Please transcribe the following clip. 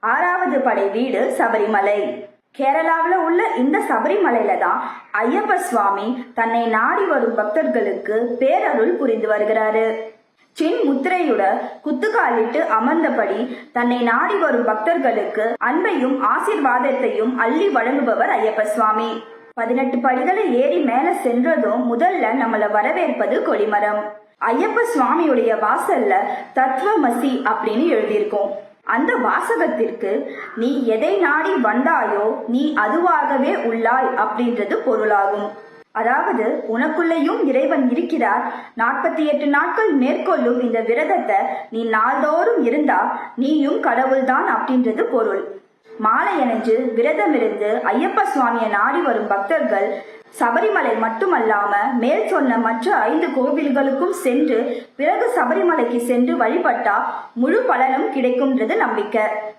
ஆறாவது படை வீடு சபரிமலை. கேரளாவில் உள்ள இந்த சபரிமலையில தான் ஐயப்ப சுவாமி தன்னை நாடி வரும் பக்தர்களுக்கு பேரருள் புரிந்து வருகிறாரு. சின் முத்திரையுட குத்துக்காலிட்டு அமர்ந்தபடி தன்னை நாடி வரும் பக்தர்களுக்கு அன்பையும் ஆசீர்வாதத்தையும் அள்ளி வழங்குபவர் ஐயப்ப சுவாமி. பதினெட்டு படிகளை ஏறி மேல சென்றதும் முதல்ல நம்மள வரவேற்பது கொடிமரம். ஐயப்ப சுவாமியுடைய வாசல்ல தத்துவமசி அப்படின்னு எழுதியிருக்கோம். அந்த வாசகத்திற்கு நீ எதை நாடி வந்தாயோ நீ அதுவாகவே உள்ளாய் அப்படின்றது பொருளாகும். அதாவது உனக்குள்ளேயும் இறைவன் இருக்கிறார். நாற்பத்தி எட்டு நாட்கள் மேற்கொள்ளும் இந்த விரதத்தை நீ நாள்தோறும் இருந்தா நீயும் கடவுள்தான் அப்படின்றது பொருள். மாலை அணிஞ்சு விரதமிருந்து ஐயப்ப சுவாமியை நாடி வரும் பக்தர்கள் சபரிமலை மட்டுமல்லாம மேல் சொன்ன மற்ற ஐந்து கோவில்களுக்கும் சென்று பிறகு சபரிமலைக்கு சென்று வழிபட்டா முழு பலனும் கிடைக்கும்ன்றது நம்பிக்கை.